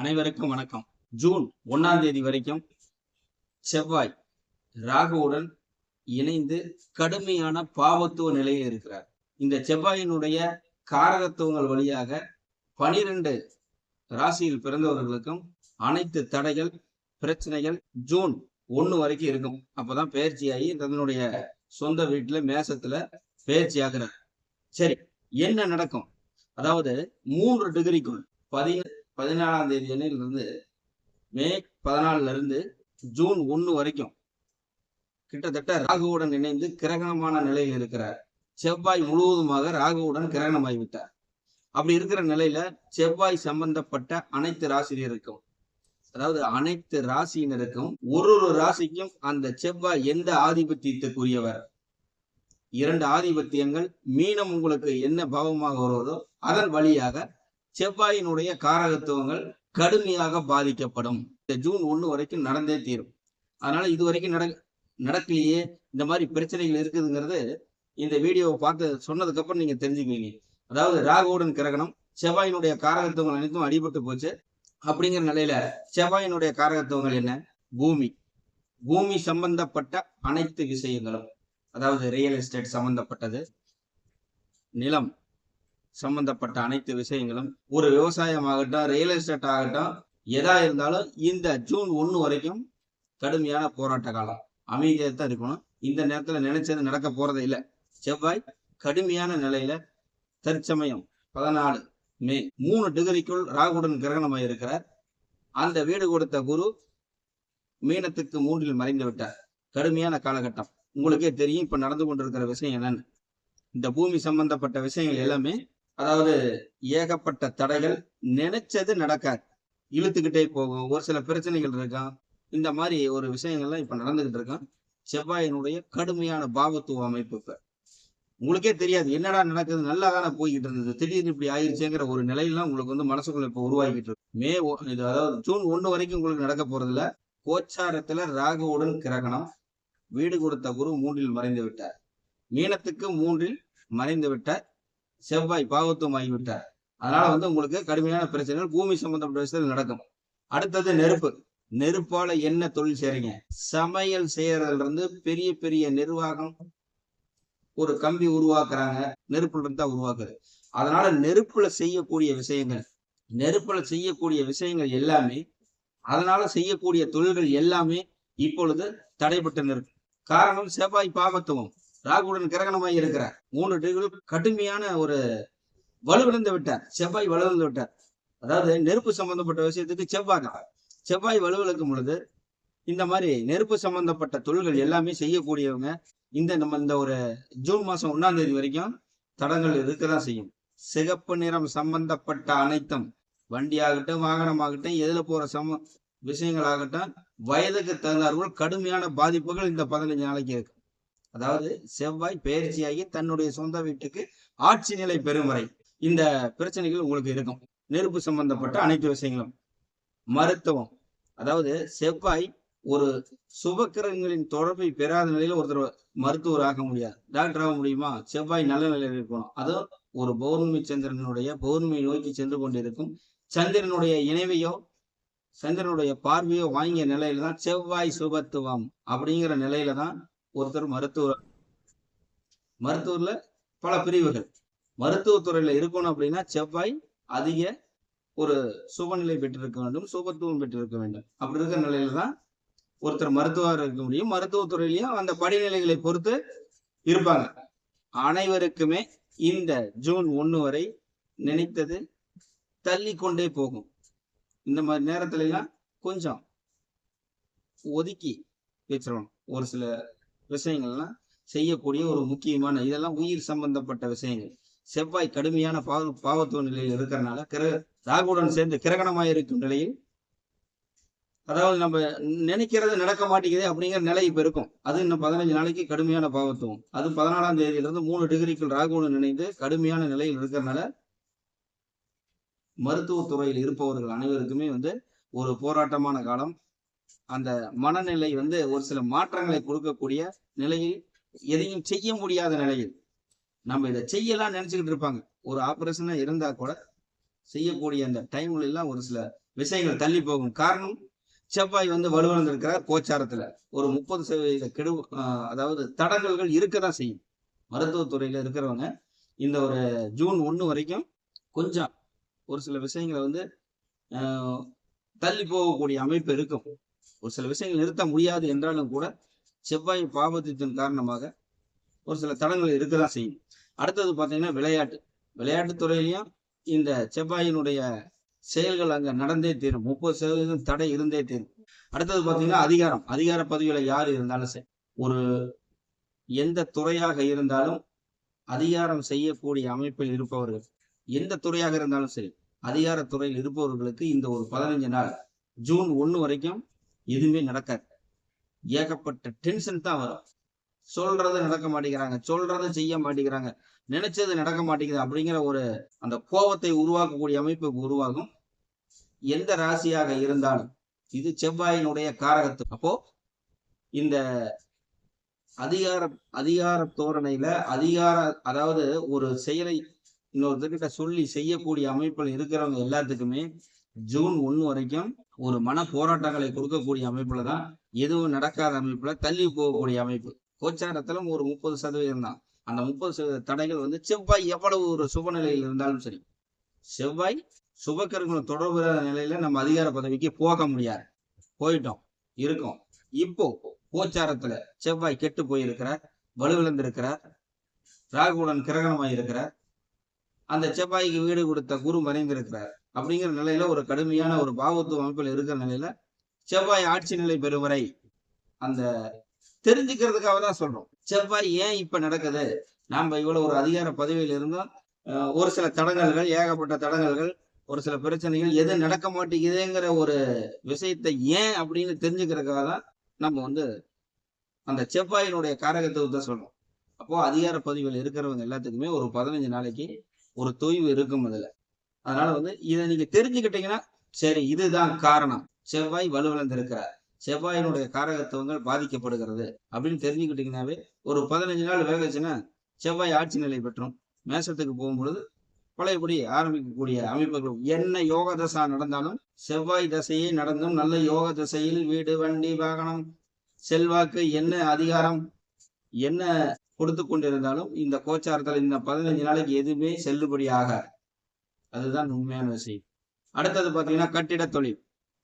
அனைவருக்கும் வணக்கம். ஜூன் ஒன்னாம் தேதி வரைக்கும் செவ்வாய் ராகுவுடன் இணைந்து கடுமையான பாவத்துவ நிலையில் இருக்கிறார். இந்த செவ்வாயினுடைய காரகத்துவங்கள் வழியாக பனிரெண்டு ராசியில் பிறந்தவர்களுக்கும் அனைத்து தடைகள் பிரச்சனைகள் ஜூன் ஒன்று வரைக்கும் இருக்கும். அப்பதான் பயிற்சியாகி தன்னுடைய சொந்த வீட்டுல மேசத்துல பயிற்சி ஆகிறார். சரி என்ன நடக்கும்? அதாவது மூன்று டிகிரிக்குள் பதினேழு பதினாலாம் தேதி அன்னையிலிருந்து மே பதினாலுல இருந்து ஜூன் ஒன்று வரைக்கும் கிட்டத்தட்ட ராகுவுடன் இணைந்து கிரகணமான நிலையில் இருக்கிறார். செவ்வாய் முழுவதுமாக ராகுவுடன் கிரகணமாகிவிட்டார் அப்படி இருக்கிற நிலையில செவ்வாய் சம்பந்தப்பட்ட அனைத்து ராசினருக்கும் அதாவது அனைத்து ராசியினருக்கும் ஒரு ஒரு ராசிக்கும் அந்த செவ்வாய் எந்த ஆதிபத்தியத்துக்குரியவர்? இரண்டு ஆதிபத்தியங்கள் மீனம் உங்களுக்கு என்ன பாவமாக வருவதோ அதன் வழியாக செவ்வாயினுடைய காரகத்துவங்கள் கடுமையாக பாதிக்கப்படும். இந்த ஜூன் ஒன்று வரைக்கும் நடந்தே தீரும். அதனால இது வரைக்கும் நட நடக்கலையே. இந்த மாதிரி பிரச்சனைகள் இருக்குதுங்கிறது இந்த வீடியோவை பார்த்து சொன்னதுக்கு அப்புறம் நீங்க தெரிஞ்சுக்குவீங்க. அதாவது ராகவுடன் கிரகணம் செவ்வாயினுடைய காரகத்துவங்கள் அனைத்தும் அடிபட்டு போச்சு அப்படிங்கிற நிலையில செவ்வாயினுடைய காரகத்துவங்கள் என்ன? பூமி. பூமி சம்பந்தப்பட்ட அனைத்து விஷயங்களும் அதாவது ரியல் எஸ்டேட் சம்பந்தப்பட்டது நிலம் சம்பந்தப்பட்ட அனைத்து விஷயங்களும். ஒரு விவசாயம் ஆகட்டும் ரியல் எஸ்டேட் ஆகட்டும் எதா இருந்தாலும் இந்த ஜூன் ஒன்று வரைக்கும் கடுமையான போராட்ட காலம். அமைதியாக தான் இருக்கணும். இந்த நேரத்தில் நினைச்சது நடக்க போறதே இல்லை. செவ்வாய் கடுமையான நிலையில தற்சமயம் பதினாலு மே மூணு டிகிரிக்குள் ராகுடன் கிரகணமாக இருக்கிறார். அந்த வீடு கொடுத்த குரு மீனத்துக்கு மூன்றில் மறைந்து விட்டார். கடுமையான காலகட்டம். உங்களுக்கே தெரியும் இப்ப நடந்து கொண்டிருக்கிற விஷயம் என்னன்னு. இந்த பூமி சம்பந்தப்பட்ட விஷயங்கள் எல்லாமே அதாவது ஏகப்பட்ட தடைகள் நினைச்சது நடக்காது. இழுத்துக்கிட்டே போகும். ஒரு சில பிரச்சனைகள் இருக்கும் இந்த மாதிரி ஒரு விஷயங்கள்லாம் இப்ப நடந்துகிட்டு இருக்கும் செவ்வாயினுடைய கடுமையான பாவத்துவ அமைப்பு இப்ப. உங்களுக்கே தெரியாது. என்னடா நடக்குது? நல்லா தானே போய்கிட்டு இருந்தது. திடீர்னு இப்படி ஆயிருச்சேங்கிற ஒரு நிலையெல்லாம் உங்களுக்கு வந்து மனசுக்குள்ள இப்ப உருவாகிட்டு இருக்கு. மே இது அதாவது ஜூன் ஒண்ணு வரைக்கும் உங்களுக்கு நடக்க போறதுல கோச்சாரத்துல ராகுவுடன் கிரகணம். வீடு கொடுத்த குரு மூன்றில் மறைந்து விட்டார். மீனத்துக்கு மூன்றில் மறைந்து விட்டார். செவ்வாய் பாவத்துவம் ஆகிவிட்டார். அதனால வந்து உங்களுக்கு கடுமையான பிரச்சனைகள் பூமி சம்பந்தப்பட்ட விஷயத்தில் நடக்கும். அடுத்தது நெருப்பு. நெருப்பால என்ன தொழில் செய்றீங்க? சமையல் செய்யறதுல இருந்து பெரிய பெரிய நிர்வாகம் ஒரு கம்பி உருவாக்குறாங்க. நெருப்புல இருந்து தான் உருவாக்குது. அதனால நெருப்புல செய்யக்கூடிய விஷயங்கள் நெருப்புல செய்யக்கூடிய விஷயங்கள் எல்லாமே அதனால செய்யக்கூடிய தொழில்கள் எல்லாமே இப்பொழுது தடைபட்டு நிற்கும். காரணம் செவ்வாய் பாபத்துவம் ராகுடன் கிரகணமாய் இருக்கிறார். மூணு டிகிரி கடுமையான ஒரு வலுவிழந்து விட்டார். செவ்வாய் வலுவிழந்து விட்டார். அதாவது நெருப்பு சம்பந்தப்பட்ட விஷயத்துக்கு செவ்வாய். செவ்வாய் வலுவிழக்கும் பொழுது இந்த மாதிரி நெருப்பு சம்பந்தப்பட்ட தொழில்கள் எல்லாமே செய்யக்கூடியவங்க இந்த நம்ம இந்த ஒரு ஜூன் மாசம் ஒன்னாம் தேதி வரைக்கும் தடங்கள் இருக்கதான் செய்யும். சிகப்பு நிறம் சம்பந்தப்பட்ட அனைத்தும் வண்டி ஆகட்டும் வாகனம் ஆகட்டும் எதுல போற சம விஷயங்களாகட்டும் வயதுக்கு தகுந்தாற்போல் கடுமையான பாதிப்புகள் இந்த பதினஞ்சு நாளைக்கு இருக்கு. அதாவது செவ்வாய் பயிற்சியாகி தன்னுடைய சொந்த வீட்டுக்கு ஆட்சி நிலை பெறும் வரை இந்த பிரச்சனைகள் உங்களுக்கு இருக்கும். நெருப்பு சம்பந்தப்பட்ட அனைத்து விஷயங்களும். மருத்துவம். அதாவது செவ்வாய் ஒரு சுபக்கிரகங்களின் தொடர்பை பெறாத நிலையில ஒருத்தர் மருத்துவர் ஆக முடியாது. டாக்டர் ஆக முடியுமா? செவ்வாய் நல்ல நிலையில் இருக்கணும். அதுவும் ஒரு பௌர்ணமி சந்திரனுடைய பௌர்ணமி நோக்கி சென்று கொண்டிருக்கும். சந்திரனுடைய இணைவையோ சந்திரனுடைய பார்வையோ வாங்கிய நிலையில தான் செவ்வாய் சுபத்துவம் அப்படிங்கிற நிலையில தான் ஒருத்தர் மருத்துவர். மருத்துவர்ல பல பிரிவுகள். மருத்துவத்துறையில இருக்கணும் அப்படின்னா செவ்வாய் அதிக ஒரு சுபநிலை பெற்றிருக்க வேண்டும் சுபத்துவம் பெற்றிருக்க வேண்டும். அப்படி இருக்கிற நிலையில தான் ஒருத்தர் மருத்துவர் இருக்க முடியும். மருத்துவத்துறையிலையும் அந்த படிநிலைகளை பொறுத்து இருப்பாங்க. அனைவருக்குமே இந்த ஜூன் ஒன்று வரை நினைத்தது தள்ளி கொண்டே போகும். இந்த மாதிரி நேரத்துல எல்லாம் கொஞ்சம் ஒதுக்கி வச்சிடணும் ஒரு சில விஷயங்கள்லாம் செய்யக்கூடிய ஒரு முக்கியமான இதெல்லாம் உயிர் சம்பந்தப்பட்ட விஷயங்கள். செவ்வாய் கடுமையான பாவ பாவத்துவ நிலையில் இருக்கிறனால கிர ராகுடன் சேர்ந்து கிரகணமாக இருக்கும் நிலையில் அதாவது நம்ம நினைக்கிறது நடக்க மாட்டேங்குது அப்படிங்கிற நிலை இப்ப இருக்கும். அது இன்னும் பதினஞ்சு நாளைக்கு கடுமையான பாவத்துவம். அது பதினாலாம் தேதியிலிருந்து மூணு டிகிரிக்குள் ராகுடன் இணைந்து கடுமையான நிலையில் இருக்கிறனால மருத்துவத்துறையில் இருப்பவர்கள் அனைவருக்குமே வந்து ஒரு போராட்டமான காலம். அந்த மனநிலை வந்து ஒரு சில மாற்றங்களை கொடுக்கக்கூடிய நிலையில் எதையும் செய்ய முடியாத நிலையில் நம்ம இதை செய்யலாம் நினைச்சுக்கிட்டு இருப்பாங்க. ஒரு ஆபரேஷனா இருந்தா கூட செய்யக்கூடிய அந்த டைம்ல எல்லாம் ஒரு சில விஷயங்கள் தள்ளி போகும். காரணம் செவ்வாய் வந்து வலுவிழந்திருக்கிறார் கோச்சாரத்துல. ஒரு முப்பது சதவீத கெடு அதாவது தடங்கல்கள் இருக்க தான் செய்யும். மருத்துவத்துறையில இருக்கிறவங்க இந்த ஒரு ஜூன் ஒன்று வரைக்கும் கொஞ்சம் ஒரு சில விஷயங்களை வந்து தள்ளி போகக்கூடிய அமைப்பு இருக்கும். ஒரு சில விஷயங்கள் நிறுத்த முடியாது என்றாலும் கூட செவ்வாய் பாவத்தின் காரணமாக ஒரு சில தடங்கள் இருக்க தான் செய்யும். அடுத்தது பார்த்தீங்கன்னா விளையாட்டு. விளையாட்டு துறையிலையும் இந்த செவ்வாயினுடைய செயல்கள் அங்க நடந்தே தீரும். முப்பது சதவீதம் தடை இருந்தே தீரும். அடுத்தது பார்த்தீங்கன்னா அதிகாரம். அதிகார பதவியில் யார் இருந்தாலும் சரி ஒரு எந்த துறையாக இருந்தாலும் அதிகாரம் செய்யக்கூடிய அமைப்பில் இருப்பவர்கள் எந்த துறையாக இருந்தாலும் சரி அதிகார துறையில் இருப்பவர்களுக்கு இந்த ஒரு பதினஞ்சு நாள் ஜூன் ஒன்று வரைக்கும் எதுவுமே நடக்காது. ஏகப்பட்ட டென்ஷன் தான் வரும். சொல்றது நடக்க மாட்டேங்கிறாங்க. சொல்றது செய்ய மாட்டேங்கிறாங்க. நினைச்சது நடக்க மாட்டேங்குது அப்படிங்கிற ஒரு அந்த கோபத்தை உருவாக்கக்கூடிய அமைப்பு உருவாகும். எந்த ராசியாக இருந்தாலும் இது செவ்வாயினுடைய காரகத்து. அப்போ இந்த அதிகார அதிகார தோரணையில அதிகார அதாவது ஒரு செயலை இன்னொருத்தர்கிட்ட சொல்லி செய்யக்கூடிய அமைப்பில் இருக்கிறவங்க எல்லாத்துக்குமே ஜூன் ஒன்று வரைக்கும் ஒரு மன போராட்டங்களை கொடுக்கக்கூடிய அமைப்புல தான் எதுவும் நடக்காத அமைப்புல தள்ளி போகக்கூடிய அமைப்பு. கோச்சாரத்திலும் ஒரு முப்பது சதவீதம் தான். அந்த முப்பது சதவீத தடைகள் வந்து செவ்வாய் எவ்வளவு ஒரு சுப நிலையில் இருந்தாலும் சரி செவ்வாய் சுபக்கருங்களை தொடர்புற நிலையில நம்ம அதிகார பதவிக்கு போக முடியாது. போயிட்டோம் இருக்கோம். இப்போ கோச்சாரத்துல செவ்வாய் கெட்டு போயிருக்கிறார் வலுவிழந்திருக்கிறார் ராகுடன் கிரகணமாயிருக்கிறார். அந்த செவ்வாய்க்கு வீடு கொடுத்த குரு மறைந்திருக்கிறார். அப்படிங்கிற நிலையில ஒரு கடுமையான ஒரு பாவத்துவ அமைப்பில் இருக்கிற நிலையில செவ்வாய் ஆட்சி நிலை பெறும் வரை அந்த தெரிஞ்சுக்கிறதுக்காக தான் சொல்றோம். செவ்வாய் ஏன் இப்ப நடக்குது? நாம இவ்வளவு ஒரு அதிகார பதவியில் இருந்தோம். ஒரு சில தடங்கல்கள் ஏகப்பட்ட தடங்கல்கள் ஒரு சில பிரச்சனைகள் எது நடக்க மாட்டேங்குதுங்கிற ஒரு விஷயத்தை ஏன் அப்படின்னு தெரிஞ்சுக்கிறதுக்காக தான் நம்ம வந்து அந்த செவ்வாயினுடைய காரகத்துவத்தை சொல்றோம். அப்போ அதிகார பதவியில் இருக்கிறவங்க எல்லாத்துக்குமே ஒரு பதினஞ்சு நாளைக்கு ஒரு தொய்வு இருக்கும் அதுல. அதனால வந்து இதை நீங்க தெரிஞ்சுக்கிட்டீங்கன்னா சரி இதுதான் காரணம். செவ்வாய் வலுவிழந்திருக்கிறார். செவ்வாயினுடைய காரகத்துவங்கள் பாதிக்கப்படுகிறது அப்படின்னு தெரிஞ்சுக்கிட்டீங்கன்னாவே ஒரு பதினஞ்சு நாள் வேகச்சுன்னா செவ்வாய் ஆட்சி நிலை பெற்றும். மேசத்துக்கு போகும்பொழுது பழையபடி ஆரம்பிக்கக்கூடிய அமைப்புகள் என்ன யோக தசா நடந்தாலும் செவ்வாய் தசையே நடந்தும் நல்ல யோக தசையில் வீடு வண்டி வாகனம் செல்வாக்கு என்ன அதிகாரம் என்ன கொடுத்து கொண்டிருந்தாலும் இந்த கோச்சாரத்தில் இந்த பதினஞ்சு நாளைக்கு எதுவுமே செல்லுபடி ஆகாது அதுதான் உண்மையான விஷயம். அடுத்தது பார்த்தீங்கன்னா கட்டிட தொழில்.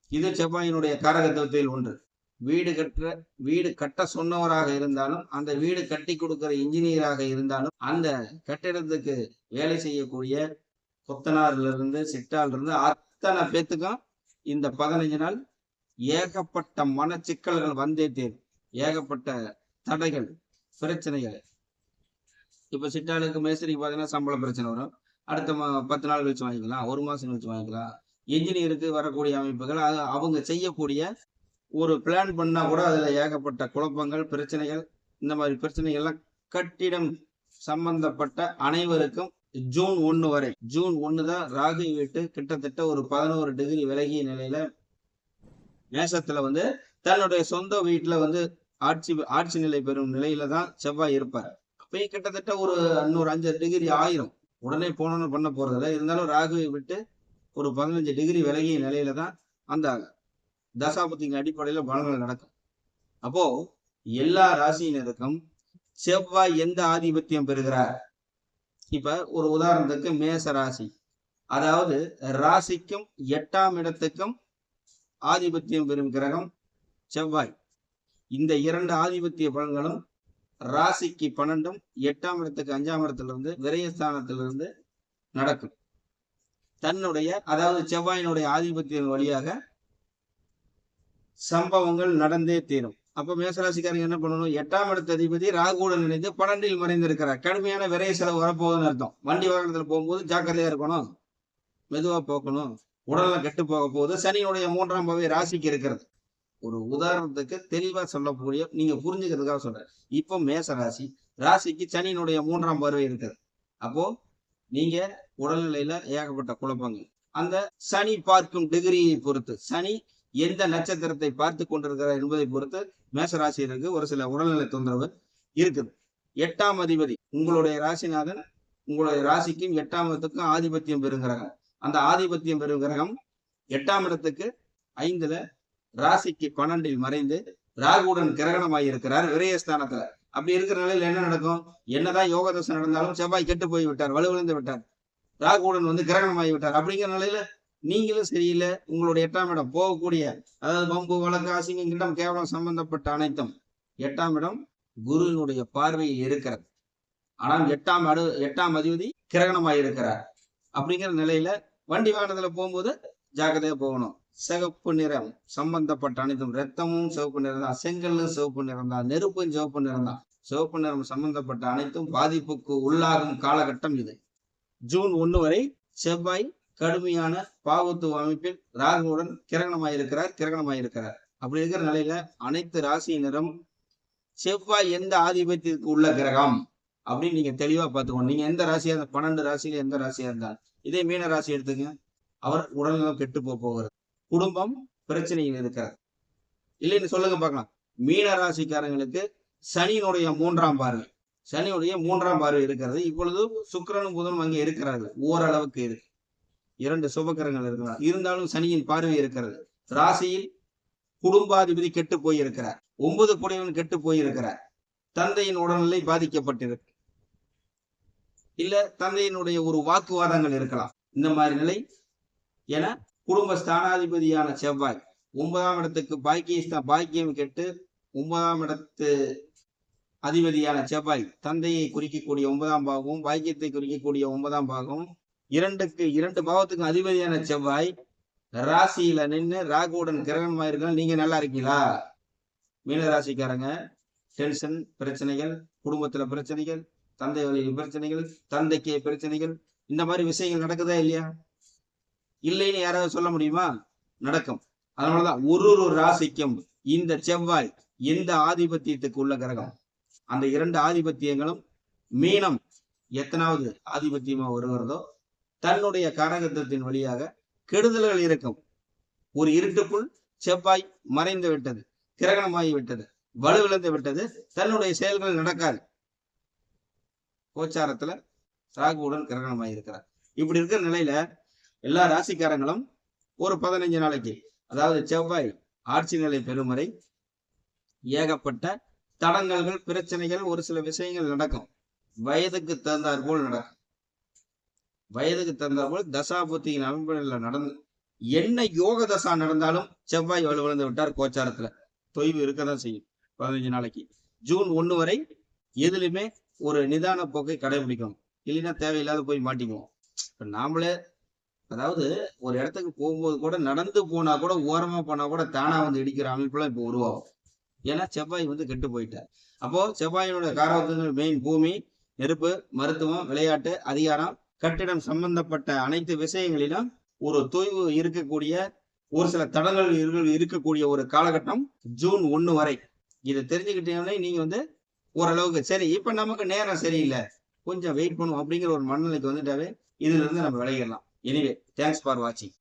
இது செவ்வாயினுடைய காரகத்துவத்தில் ஒன்று. வீடு கட்டுற வீடு கட்ட சொன்னவராக இருந்தாலும் அந்த வீடு கட்டி கொடுக்கிற இன்ஜினியராக இருந்தாலும் அந்த கட்டிடத்துக்கு வேலை செய்யக்கூடிய கொத்தனார்ல இருந்து சிட்டால் இருந்து அத்தனை பேத்துக்கும் இந்த பதினஞ்சு நாள் ஏகப்பட்ட மனச்சிக்கல்கள் வந்தே தேரும். ஏகப்பட்ட தடைகள் பிரச்சனைகள். இப்ப சிட்டாளுக்கு மேஸ்திரிக்கு பார்த்தீங்கன்னா சம்பள பிரச்சனை வரும். அடுத்த மா- பத்து நாள் கழிச்சு வாங்கிக்கலாம் ஒரு மாசம் கழிச்சு வாங்கிக்கலாம். என்ஜினியருக்கு வரக்கூடிய அமைப்புகள் அது அவங்க செய்யக்கூடிய ஒரு பிளான் பண்ணா கூட அதுல ஏகப்பட்ட குழப்பங்கள் பிரச்சனைகள் இந்த மாதிரி பிரச்சனைகள்லாம் கட்டிடம் சம்பந்தப்பட்ட அனைவருக்கும் ஜூன் ஒன்று வரை ஜூன் ஒன்று தான் ராகு வீட்டு கிட்டத்தட்ட ஒரு பதினோரு டிகிரி விலகிய நிலையில மேசத்துல வந்து தன்னுடைய சொந்த வீட்டுல வந்து ஆட்சி ஆட்சி நிலை பெறும் நிலையில தான் செவ்வாய் இருப்பார். அப்பயே கிட்டத்தட்ட ஒரு இன்னொரு அஞ்சு டிகிரி ஆயிரும். உடனே போனோன்னு பண்ண போறதில்ல. இருந்தாலும் ராகுவை விட்டு ஒரு பதினஞ்சு டிகிரி விலகிய நிலையில தான் அந்த தசாபத்தின் அடிப்படையில பலன்கள் நடக்கும். அப்போ எல்லா ராசியினருக்கும் செவ்வாய் எந்த ஆதிபத்தியம் பெறுகிறார்? இப்ப ஒரு உதாரணத்துக்கு மேச ராசி. அதாவது ராசிக்கும் எட்டாம் இடத்துக்கும் ஆதிபத்தியம் பெறும் கிரகம் செவ்வாய். இந்த இரண்டு ஆதிபத்திய பலன்களும் ராசிக்கு பன்னெண்டும் எட்டாம் இடத்துக்கு அஞ்சாம் இடத்திலிருந்து விரயஸ்தானத்திலிருந்து நடக்கும். தன்னுடைய அதாவது செவ்வாயினுடைய ஆதிபத்தியம் வழியாக சம்பவங்கள் நடந்தே தீரும். அப்ப மேசராசிக்காரங்க என்ன பண்ணணும்? எட்டாம் இடத்த அதிபதி ராகுவுடன் இணைந்து பன்னெண்டில் மறைந்திருக்கிறார். கடுமையான விரைய செலவு வரப்போகுதுன்னு அர்த்தம். வண்டி வாகனத்துல போகும்போது ஜாக்கிரதையா இருக்கணும். மெதுவா போக்கணும் உடல்நலம் கெட்டு போக போகுது. சனியுடைய மூன்றாம் பவை ராசிக்கு இருக்கிறது. ஒரு உதாரணத்துக்கு தெளிவா சொல்லக்கூடிய நீங்க புரிஞ்சுக்கிறதுக்காக சொல்றேன். இப்போ மேச ராசி ராசிக்கு சனியினுடைய மூன்றாம் பார்வை இருக்குது. அப்போ நீங்க உடல்நிலையில ஏகப்பட்ட குழப்பங்கள். அந்த சனி பார்க்கும் டிகிரியை பொறுத்து சனி எந்த நட்சத்திரத்தை பார்த்து கொண்டிருக்கிறார் என்பதை பொறுத்து மேசராசியருக்கு ஒரு சில உடல்நிலை தொந்தரவு இருக்குது. எட்டாம் அதிபதி உங்களுடைய ராசிநாதன் உங்களுடைய ராசிக்கும் எட்டாம் இடத்துக்கும் ஆதிபத்தியம் பெறும் கிரகம். அந்த ஆதிபத்தியம் பெறும் கிரகம் எட்டாம் இடத்துக்கு ஐந்துல ராசிக்கு பன்னெண்டில் மறைந்து ராகுடன் கிரகணம் இருக்கிறார் விரயஸ்தானத்துல. அப்படி இருக்கிற நிலையில என்ன நடக்கும்? என்னதான் யோக தசை நடந்தாலும் செவ்வாய் கெட்டு போய் விட்டார் வலுவிழந்து விட்டார். ராகுடன் வந்து கிரகணமாகி விட்டார் அப்படிங்கிற நிலையில நீங்களும் சரியில்லை. உங்களுடைய எட்டாம் இடம் போகக்கூடிய அதாவது பம்பு வழக்கு அசிங்கம் கிட்டம் கேவலம் சம்பந்தப்பட்ட அனைத்தும் எட்டாம் இடம் குருவினுடைய பார்வையில் இருக்கிறது. ஆனால் எட்டாம் அடு எட்டாம் அதிபதி கிரகணமாய் இருக்கிறார் அப்படிங்கிற நிலையில வண்டி வாகனத்துல போகும்போது ஜாக்கிரதையா போகணும். சிவப்பு நிறம் சம்பந்தப்பட்ட அனைத்தும் ரத்தமும் சிவப்பு நிறம் தான். செங்கல்லும் சிவப்பு நிறம் தான். நெருப்பும் சிவப்பு நிறம் தான். சிவப்பு நிறம் சம்பந்தப்பட்ட அனைத்தும் பாதிப்புக்கு உள்ளாகும் காலகட்டம் இது. ஜூன் ஒன்று வரை செவ்வாய் கடுமையான பாவத்துவ அமைப்பில் ராகுவுடன் கிரகணமாயிருக்கிறார் கிரகணமாயிருக்கிறார். அப்படி இருக்கிற நிலையில அனைத்து ராசியினரும் செவ்வாய் எந்த ஆதிபத்தியத்துக்கு உள்ள கிரகம் அப்படின்னு நீங்க தெளிவா பார்த்துக்கணும். நீங்க எந்த ராசியா இருந்தால் பன்னெண்டு ராசியில எந்த ராசியா இருந்தாலும். இதே மீன ராசி எடுத்துங்க அவர் உடல்நலம் கெட்டு போக போகிறது. குடும்பம் பிரச்சனையில் இருக்கிறது. இல்லைன்னு சொல்லுங்க பார்க்கலாம். மீன ராசிக்காரங்களுக்கு சனியினுடைய மூன்றாம் பார்வை. சனியுடைய மூன்றாம் பார்வை இருக்கிறது. இப்பொழுது சுக்கிரனும் புதனும் அங்கே இருக்கிறார்கள். ஓரளவுக்கு இருக்கு. இரண்டு சுபக்கிரங்கள் இருக்கிறார். இருந்தாலும் சனியின் பார்வை இருக்கிறது. ராசியில் குடும்பாதிபதி கெட்டு போயிருக்கிறார். ஒன்பது குடையவன் கெட்டு போயிருக்கிறார். தந்தையின் உடல்நிலை பாதிக்கப்பட்டிருக்கு. இல்ல தந்தையினுடைய ஒரு வாக்குவாதங்கள் இருக்கலாம். இந்த மாதிரி நிலை என குடும்ப ஸ்தானாதிபதியான செவ்வாய் ஒன்பதாம் இடத்துக்கு பாக்கிய பாக்கியம் கெட்டு ஒன்பதாம் இடத்து அதிபதியான செவ்வாய் தந்தையை குறிக்கக்கூடிய ஒன்பதாம் பாகமும் பாக்கியத்தை குறிக்கக்கூடிய ஒன்பதாம் பாகமும் இரண்டுக்கு இரண்டு பாவத்துக்கும் அதிபதியான செவ்வாய் ராசியில நின்று ராகுவுடன் கிரகணமாயிருக்காங்க நீங்க நல்லா இருக்கீங்களா? மீன ராசிக்காரங்க டென்ஷன் பிரச்சனைகள் குடும்பத்துல பிரச்சனைகள் தந்தை வழியில் பிரச்சனைகள் தந்தைக்கு பிரச்சனைகள் இந்த மாதிரி விஷயங்கள் நடக்குதா இல்லையா? இல்லைன்னு யாராவது சொல்ல முடியுமா? நடக்கும். அதனாலதான் ஒரு ஒரு ராசிக்கும் இந்த செவ்வாய் எந்த ஆதிபத்தியத்துக்கு உள்ள கிரகம்? அந்த இரண்டு ஆதிபத்தியங்களும் மீனம் எத்தனாவது ஆதிபத்தியமா வருகிறதோ தன்னுடைய கரகத்தின் வழியாக கெடுதல்கள் இருக்கும். ஒரு இருட்டுக்குள் செவ்வாய் மறைந்து விட்டது கிரகணமாகி விட்டது வலுவிழந்து விட்டது தன்னுடைய செயல்கள் நடக்காது. கோச்சாரத்துல ராகுவுடன் கிரகணமாகி இருக்கிறார். இப்படி இருக்கிற நிலையில எல்லா ராசிக்காரங்களும் ஒரு பதினைஞ்சு நாளைக்கு அதாவது செவ்வாய் ஆட்சி நிலை பெறும் வரை ஏகப்பட்ட தடங்கல்கள் பிரச்சனைகள் ஒரு சில விஷயங்கள் நடக்கும். வயதுக்கு தகுந்தாற் போல் நடக்கும் வயதுக்கு தகுந்தாற் போல் தசாபுத்தியின் அமைப்புகளில் நடந்து என்ன யோக தசா நடந்தாலும் செவ்வாய் வலுவிழந்து விட்டார் கோச்சாரத்துல. தொய்வு இருக்கதான் செய்யும் பதினஞ்சு நாளைக்கு. ஜூன் ஒன்று வரை எதுலையுமே ஒரு நிதான போக்கை கடைபிடிக்கணும். இல்லைன்னா தேவையில்லாத போய் மாட்டிக்குவோம். இப்போ நாமளே அதாவது ஒரு இடத்துக்கு போகும்போது கூட நடந்து போனா கூட ஓரமா போனா கூட தானா வந்து இடிக்கிற அமைப்புலாம் இப்போ உருவாகும். ஏன்னா செவ்வாய் வந்து கெட்டு போயிட்டார். அப்போ செவ்வாயினுடைய காரகத்துவங்கள் மெயின் பூமி நெருப்பு மருத்துவம் விளையாட்டு அதிகாரம் கட்டிடம் சம்பந்தப்பட்ட அனைத்து விஷயங்களிலும் ஒரு தொய்வு இருக்கக்கூடிய ஒரு சில தடங்கள் இருக்கக்கூடிய ஒரு காலகட்டம் ஜூன் ஒன்று வரை. இதை தெரிஞ்சுக்கிட்டீங்கன்னா நீங்க வந்து ஓரளவுக்கு சரி இப்ப நமக்கு நேரம் சரியில்லை. கொஞ்சம் வெயிட் பண்ணுவோம் அப்படிங்கிற ஒரு மனநிலைக்கு வந்துட்டாவே இதுல இருந்து நம்ம விளையிடலாம் எனிவே தேங்க்ஸ் ஃபார் வாட்சிங்